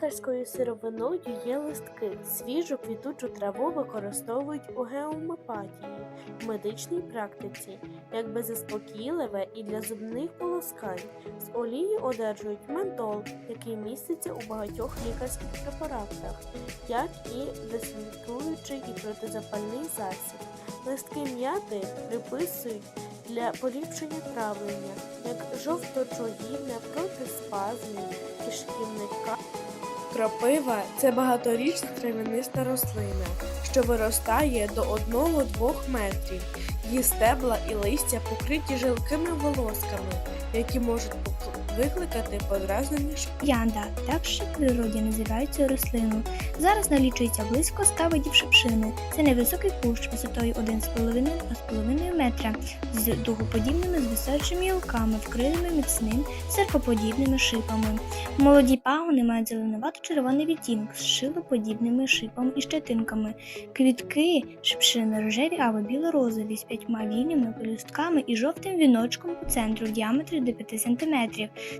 лікарською сировиною є листки. Свіжу квітучу траву використовують у геомопатії, в медичній практиці, як беззаспокійливе і для зубних полоскань. З олії одержують ментол, який міститься у багатьох лікарських препаратах, як і дезінфікуючий і протизапальний засіб. Листки м'яти приписують для поліпшення травлення, як жовточогіння проти спазмів, кишківника. Кропива це багаторічна травяниста рослина, що виростає до 1-2 метрів. Її стебла і листя покриті жилкими волосками, які можуть викликати подразнення Янда, так ще в природі називають цю рослину. Зараз налічується близько 100 видів шипшини. Це невисокий кущ висотою 1,5-2,5 метра з дугоподібними звисаючими гілками, вкритими міцним серпоподібними шипами. Молоді пагони мають зеленувато-червоний відтінок з шилоподібними шипами і щетинками. Квітки шипшини рожеві або біло-розові з п'ятьма вільними пелюстками і жовтим віночком у центру в діаметрі до 5 см.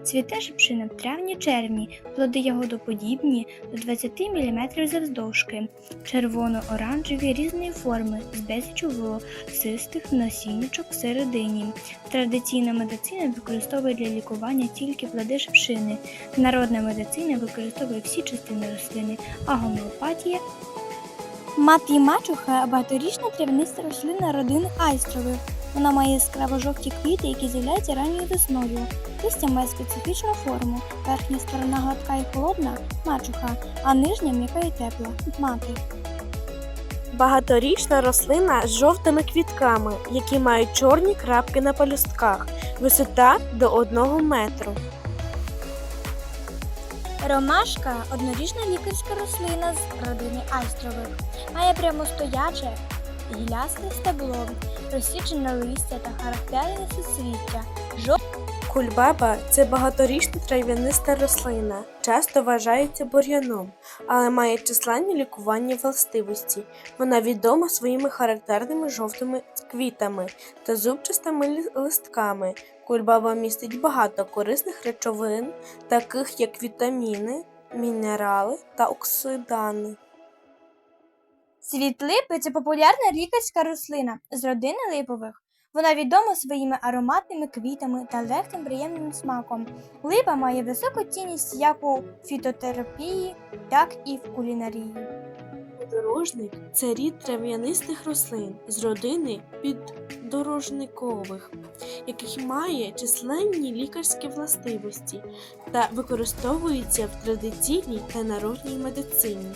Цвіте шипшина в травні-червні, плоди ягодоподібні до 20 мм завдовжки, червоно-оранжеві різної форми з безліччю волосистих насіннячок всередині. Традиційна медицина використовує для лікування тільки плоди шипшини. Народна медицина використовує всі частини рослини, а гомеопатія Мати і мачуха багаторічна трав'яниста рослина родини айстрових. Вона має яскраво жовті квіти, які з'являються ранньою весною. Листя має специфічну форму. Верхня сторона гладка і холодна мачуха, а нижня м'яка і тепла мати. Багаторічна рослина з жовтими квітками, які мають чорні крапки на пелюстках, висота до 1 метру. Ромашка однорічна лікарська рослина з родини айстрових. Має прямостояче гілясте стебло, розсічене листя та характерне суцвіття. Кульбаба це багаторічна трав'яниста рослина, часто вважається бур'яном, але має численні лікувальні властивості. Вона відома своїми характерними жовтими квітами та зубчастими листками. Кульбаба містить багато корисних речовин, таких як вітаміни, мінерали та оксидани. Цвіт липи це популярна лікарська рослина з родини липових. Вона відома своїми ароматними квітами та легким приємним смаком. Липа має високу цінність як у фітотерапії, так і в кулінарії. Подорожник це рід трав'янистих рослин з родини піддорожникових, яких має численні лікарські властивості та використовується в традиційній та народній медицині.